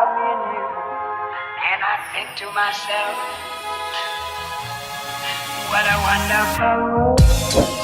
about me and you. And I think to myself, what a wonderful world.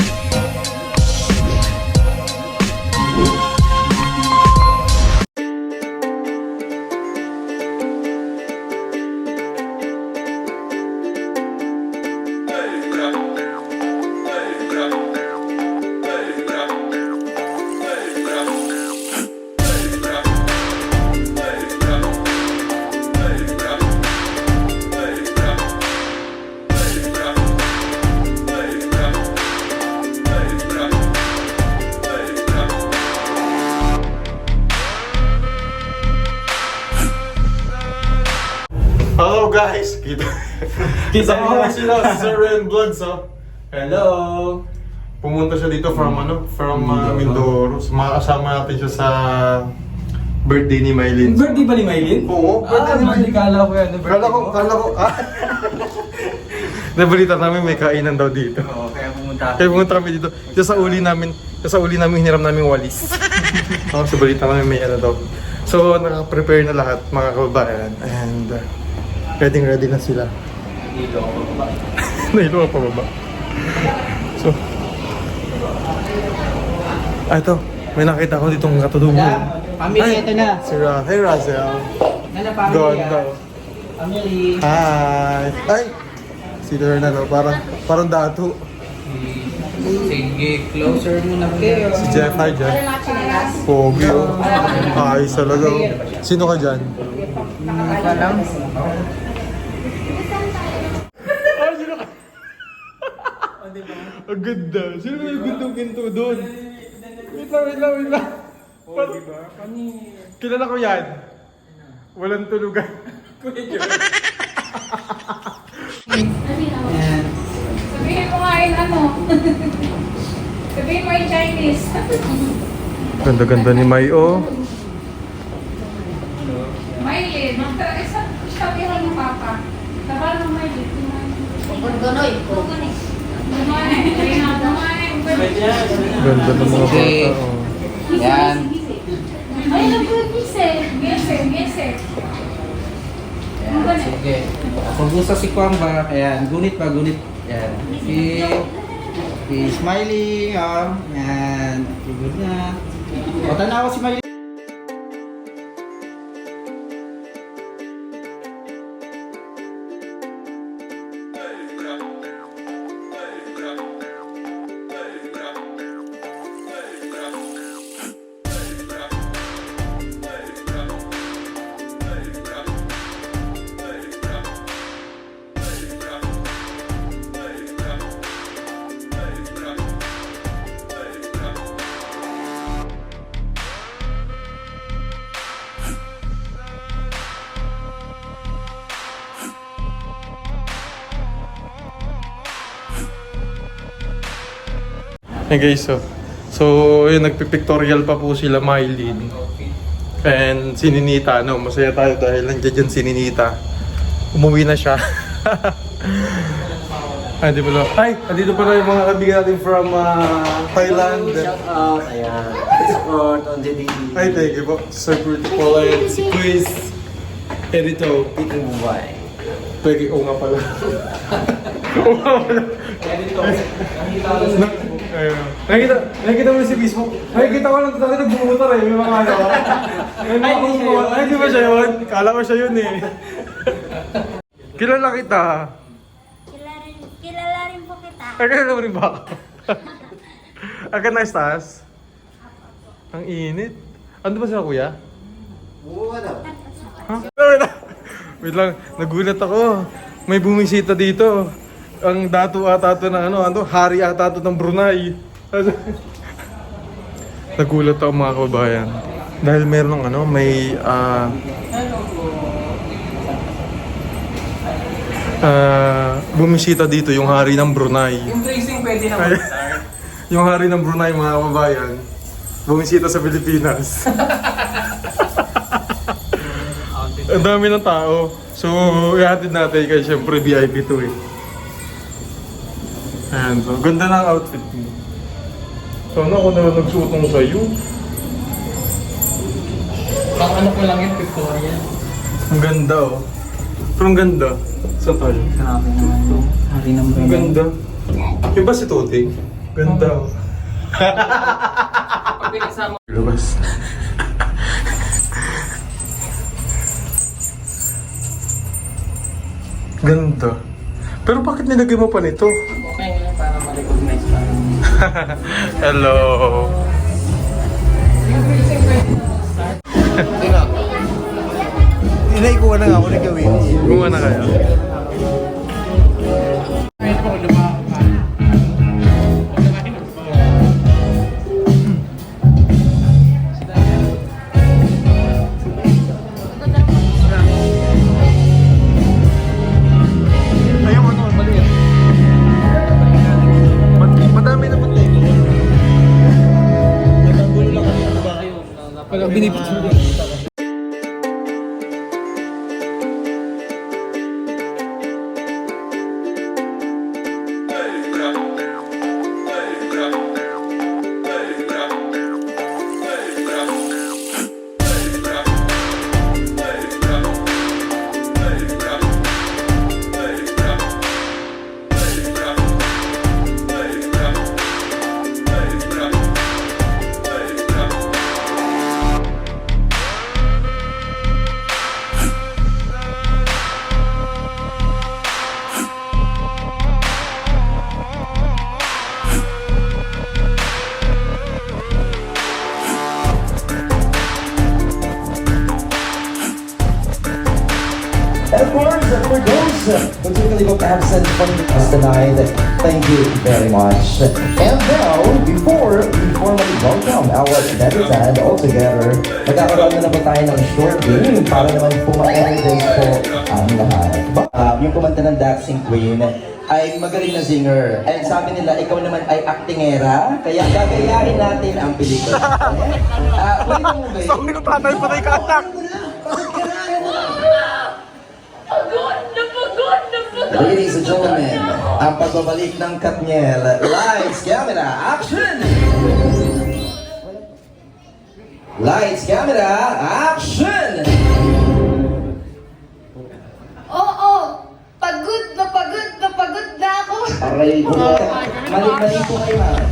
Guys! Kita, kita mo na sila si Sir Ren Vlogs oh. Hello! Pumunta siya dito from ano? From uh, Mindoro. So, makakasama natin siya sa birthday ni Mylene. Birthday ba ni Maylin? Oo, Ah, birthday ni birthday kala ko yan. Kala ko, kala ko, ah. Nabalita namin may kainan daw dito. Oo, kaya pumunta. Kaya pumunta kami dito. Dito sa uli namin, dito sa uli namin hiniram namin walis. Tapos sa balita namin may ano daw. So, naka-prepare na lahat mga kababayan. And uh, ready ready na sila. Dito ako ba? Nahilo ka pa baba. So, ah, ito. May nakita ko ditong katudugo. Pamilya ito na. Si Ra. Hey, Razel. Nana Ganda. Family. Hi. Ay! Si Lorna, no? Parang, parang dato. Sige, closer muna kayo. Si Jeff. Hi, Jeff. Pogi, oh. Ayos talaga, oh. Sino ka dyan? Hindi pa lang. Ang ganda. Sino ba yung gintong ginto doon? Wait lang, wait lang, wait lang. Oh, di ba? Kani... Kilala ko yan. Walang tulugan. Yan. Sabihin mo nga yung ano. Sabihin mo yung Chinese. Ganda-ganda ni Mai, oh. Maylin. Magtra- isa- Sabihan mo papa. Tabal mo Maylin. Ganoy po. Dumane. Ayun na, dumane. Ganda ng mga bata, Okay. oh. Yan. Ay, nagpipise. Gese, gese. Yan. Sige. Kung gusto si Kwamba, ayan, gunit pa, gunit. Yan. Si... Si Smiley, oh. Yan. Good na. O, tanaw si Smiley. Hey guys, so, so yun, nagpipictorial pa po sila Mylene. And si Ninita, no, masaya tayo dahil nandiyan dyan si Ninita. Umuwi na siya. Ay, di pala. Ay, andito pala yung mga kaibigan natin from uh, Thailand. Shout out, ayan. Support on daily. Ay, thank you po. Sir Pretty Paul si Quiz. Edito. Peter Mumbai. Pwede, oo nga pala. Oo nga pala. Na- Ayun. Nakikita, nakikita mo si Facebook. Nakikita ko lang dati nagbumotor eh. May mga ano. May mga kumukuha. Ay, di ba siya yun? Kala ko siya yun eh. Kilala kita. Kilala rin, kilala rin po kita. Ay, kilala mo rin ba ako? Agad na estás? Ang init. Ano ba sila kuya? Oo, ano? Ha? Wait lang, nagulat ako. May bumisita dito. Ang dato ata to ng ano, ano, hari ata to ng Brunei. nagulat ako mga kababayan. Dahil meron ng ano, may ah ah, bumisita dito yung hari ng Brunei. Yung tracing pwede na Ay, yung hari ng Brunei mga kababayan, bumisita sa Pilipinas. Ang dami ng tao. So, ihatid natin kasi syempre VIP to eh. Ayan, so ganda ng outfit mo. Sana ako naman nagsuot ng sa'yo. Pang ano ko lang yun, Victoria. Ang ganda oh. Pero ang ganda. Sa tol. Grabe naman to. Hari ng Ang ganda. Yung ba si Tuting? Ganda oh. Pag pinagsama Labas. Ganda. Pero bakit nilagay mo pa nito? Hello. Inaikuha na nga ako na gawin. Gumawa na kayo. And now, before we formally welcome our Davitan all together, magkakaroon na naman tayo ng short game para naman po ma-energize po ang lahat. Um, yung kumanta ng Dancing Queen ay magaling na singer. And sabi nila, ikaw naman ay actingera, kaya gagayahin natin ang pelikula. Ah, uh, mo ba Sabi ko tatay patay ka anak. Ladies and gentlemen, ang pagbabalik ng Katniel. Lights, camera, action! Lights, camera, action! Oo! Pagod na pagod na pagod na ako! Aray ko. Mali, mali po kayo, ma'am.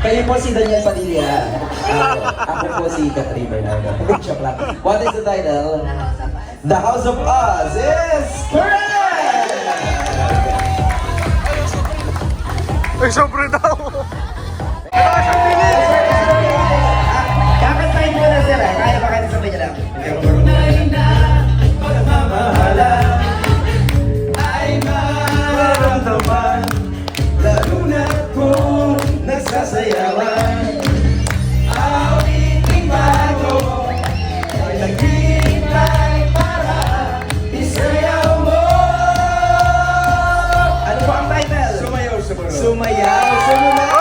Kayo po si Daniel Padilla. Ako, ako po si Catherine Bernardo. What is the title? The House of Oz is correct! Ay, sobre daw. Kakantahin mo na sir, ah. kaya ba Sumayaw, sumayaw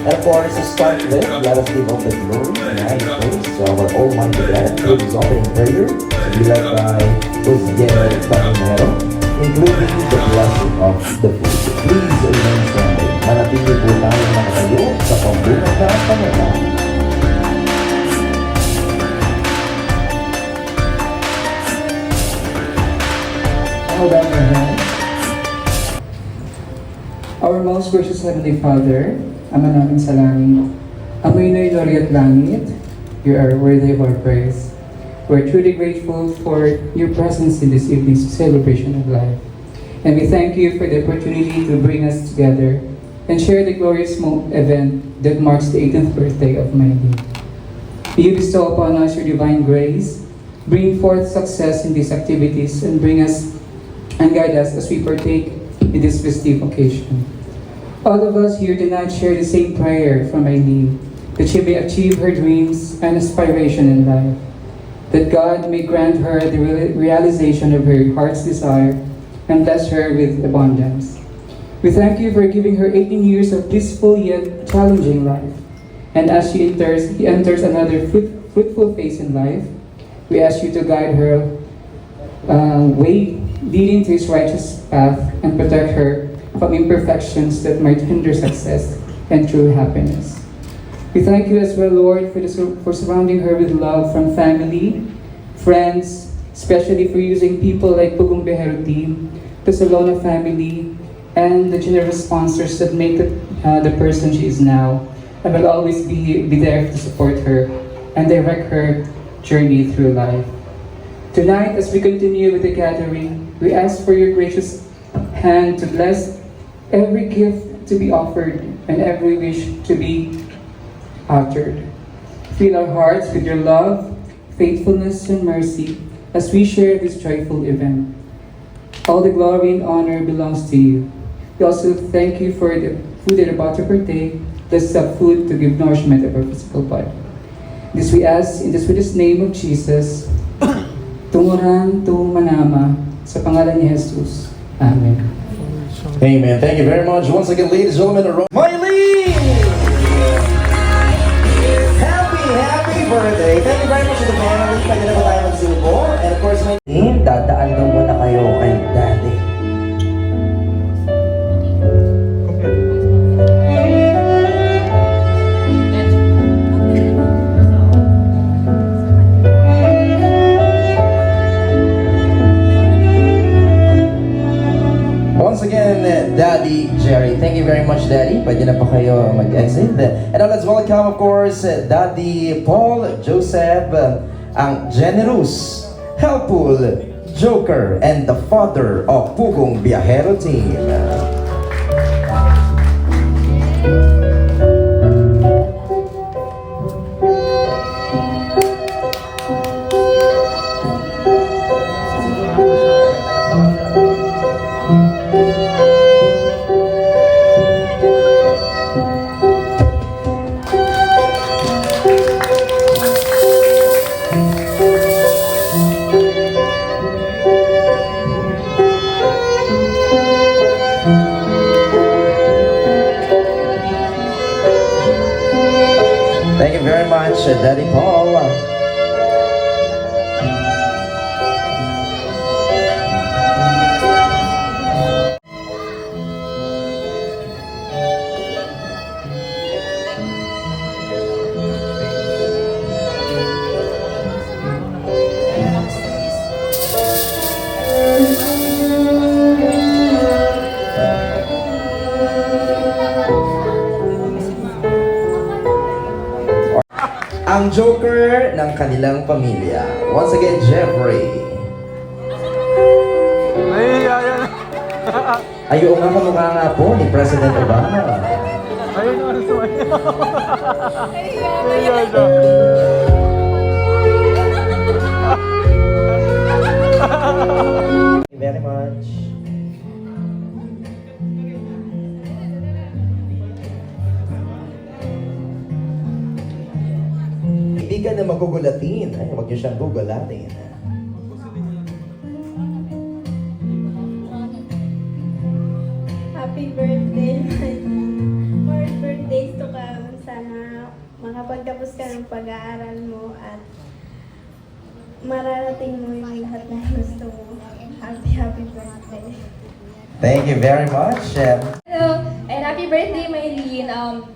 And of course, to start with, let us give all the glory and praise to our Almighty God through this opening prayer to be led by Jose Taminero, including the blessing of the food. Please remain standing. Manatili po tayo nakatayo sa pambuhay na Panginoon. Hold out your hands. Our most gracious Heavenly Father, Ama namin sa langit, Amoy no'y lori at langit, you are worthy of our praise. We're truly grateful for your presence in this evening's celebration of life. And we thank you for the opportunity to bring us together and share the glorious event that marks the 18th birthday of my Lord. May you bestow upon us your divine grace, bring forth success in these activities, and bring us and guide us as we partake in this festive occasion. All of us here tonight share the same prayer from Eileen, that she may achieve her dreams and aspiration in life, that God may grant her the real- realization of her heart's desire and bless her with abundance. We thank you for giving her 18 years of blissful yet challenging life. And as she enters, he enters another fruit, fruitful phase in life, we ask you to guide her uh, way leading to his righteous path and protect her from imperfections that might hinder success and true happiness. We thank you as well, Lord, for, the, for surrounding her with love from family, friends, especially for using people like Pugong Behero team, the Salona family, and the generous sponsors that make it, uh, the person she is now, and will always be, be there to support her and direct her journey through life. Tonight, as we continue with the gathering, we ask for your gracious hand to bless every gift to be offered and every wish to be uttered. Fill our hearts with your love, faithfulness, and mercy as we share this joyful event. All the glory and honor belongs to you. We also thank you for the food that are about to partake, the food to give nourishment of our physical body. This we ask in the sweetest name of Jesus, Tumuran tu manama sa pangalan ni Jesus. Amen. Amen. Thank you very much. Once again, ladies and gentlemen, Miley! Happy, happy birthday! Thank you very much to the family. Pwede na ba tayo magsilbo? And of course, may... Dadaan daw muna kayo kay course, Daddy Paul Joseph, ang generous, helpful, joker, and the father of Pugong Biahero Team. Ang joker ng kanilang pamilya. Once again, Jeffrey. Nahihiya yan. Ayaw nga kamukha nga po ni President Obama. Ayun yung ano sumayo. Nahihiya siya. Thank you very much. Hindi ka na magugulatin. Ay, huwag niyo siyang gugulatin. Happy birthday, my fourth birthday magtapos ka ng pag-aaral mo at mararating mo yung lahat na gusto mo. Happy, happy birthday. Thank you very much. Hello, and happy birthday, Maylene. Um,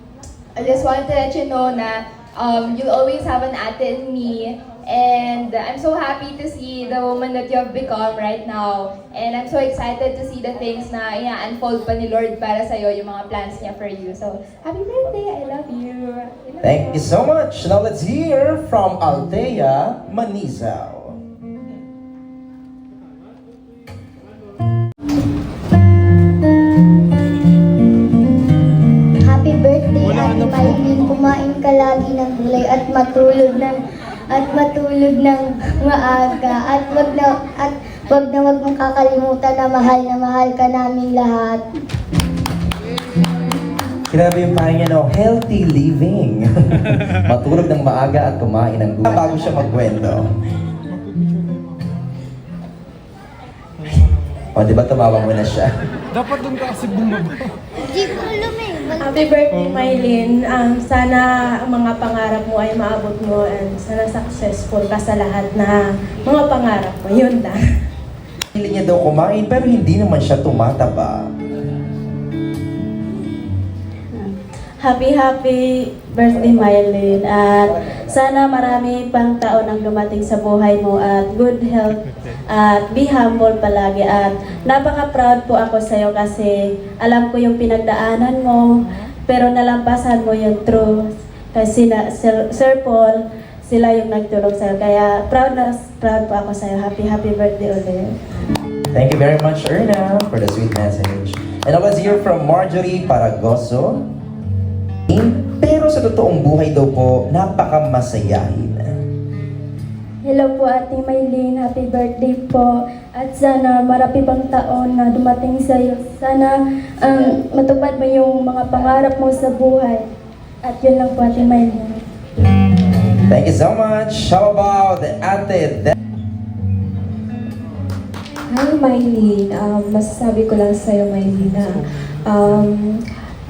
I just wanted to let you know na um, you'll always have an ate in me. And I'm so happy to see the woman that you have become right now. And I'm so excited to see the things na ina-unfold pa ni Lord para sa'yo, yung mga plans niya for you. So, happy birthday! I love you! I love thank you so much. Now let's hear from Althea Manizao. At matulog ng maaga at wag na at wag na wag mong kakalimutan na mahal na mahal ka namin lahat. Grabe yung parang niya, no? Healthy living. Matulog ng maaga at kumain ng gulay. Bago siya magkwento. O, di ba tumawa mo na siya? Dapat doon ka kasi bumaba. Hindi ko alam eh. Happy birthday, Mylene. Um, sana ang mga pangarap mo ay maabot mo and sana successful ka sa lahat na mga pangarap mo. Yun lang. Pili niya daw kumain pero hindi naman siya tumataba. Happy, happy birthday, Mylene. At sana marami pang taon ang lumating sa buhay mo at good health at be humble palagi. At napaka-proud po ako sa'yo kasi alam ko yung pinagdaanan mo pero nalampasan mo yung truth. Kasi na, Sir, Sir Paul, sila yung nagtulong sa'yo. Kaya proud na proud po ako sa'yo. Happy, happy birthday ulit. Thank you very much, Erna, for the sweet message. And now let's hear from Marjorie Paragoso. Pero sa totoong buhay daw po, napakamasayahin. Hello po Ate Maylene, happy birthday po. At sana marami pang taon na dumating sa iyo. Sana um, matupad mo yung mga pangarap mo sa buhay. At yun lang po Ate Maylene. Thank you so much. How about Ate De- Hi Maylene, um, masasabi ko lang sa iyo Maylene na um,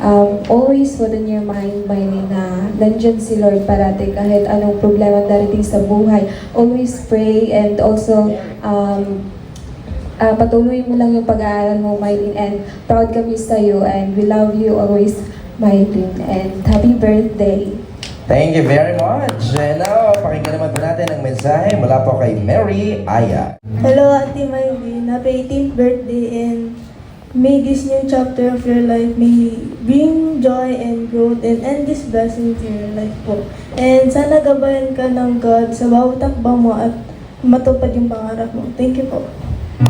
um, always put in your mind Maylene na nandyan si Lord parati kahit anong problema darating sa buhay. Always pray and also um, uh, patuloy mo lang yung pag-aaral mo Maylene and proud kami sa iyo and we love you always Maylene and happy birthday. Thank you very much. And now, pakinggan naman po natin ang mensahe mula po kay Mary Aya. Hello, Ate Maylene. Happy 18th birthday and may this new chapter of your life may bring joy and growth and endless blessing to your life po. And sana gabayan ka ng God sa bawat takbang mo at matupad yung pangarap mo. Thank you po.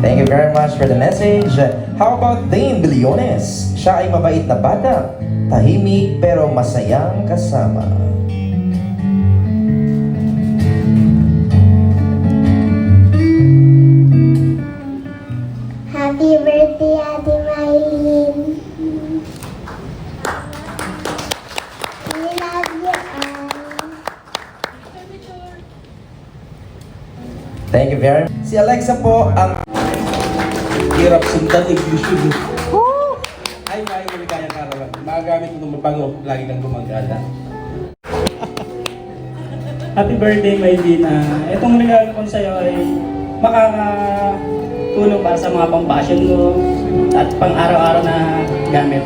Thank you very much for the message. How about Dane Biliones? Siya ay mabait na bata, tahimik pero masayang kasama. Si Alexa po ang Hirap sundan English yun. Ay, may maligayang karawan. Magagamit ng mabango. Lagi kang gumagana. Happy birthday, Maylina. Itong regalo ko sa'yo ay makakatulong para sa mga pang-fashion mo at pang-araw-araw na gamit.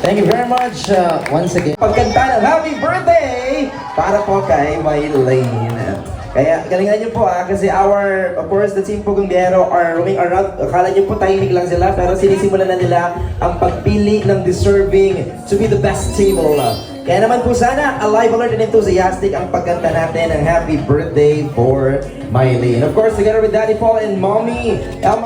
Thank you very much uh, once again. Pagkanta ng happy birthday para po kay Maylene. Kaya galingan niyo po ah, kasi our, of course, the team Pugong Biyero are roaming around. Akala niyo po tahimik lang sila, pero sinisimulan na nila ang pagpili ng deserving to be the best table. Kaya naman po sana, alive, alert, and enthusiastic ang pagkanta natin ng happy birthday for Maylene. Of course, together with Daddy Paul and Mommy, um,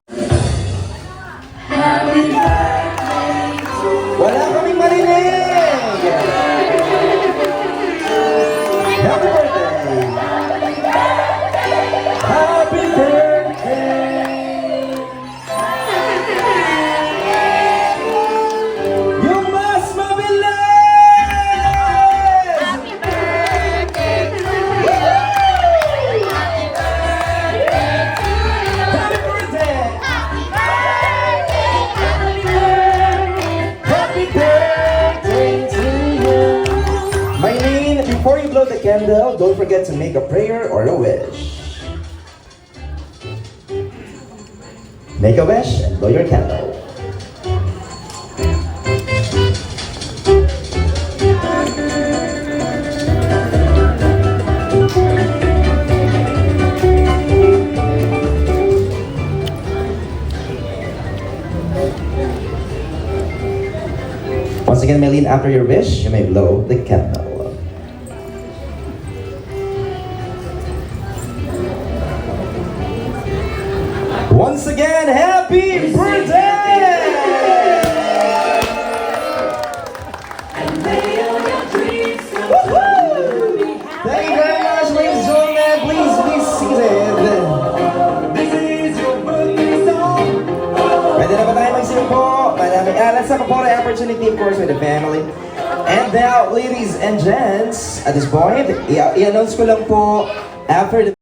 again, Maylene, after your wish, you may blow the candle. ko lang po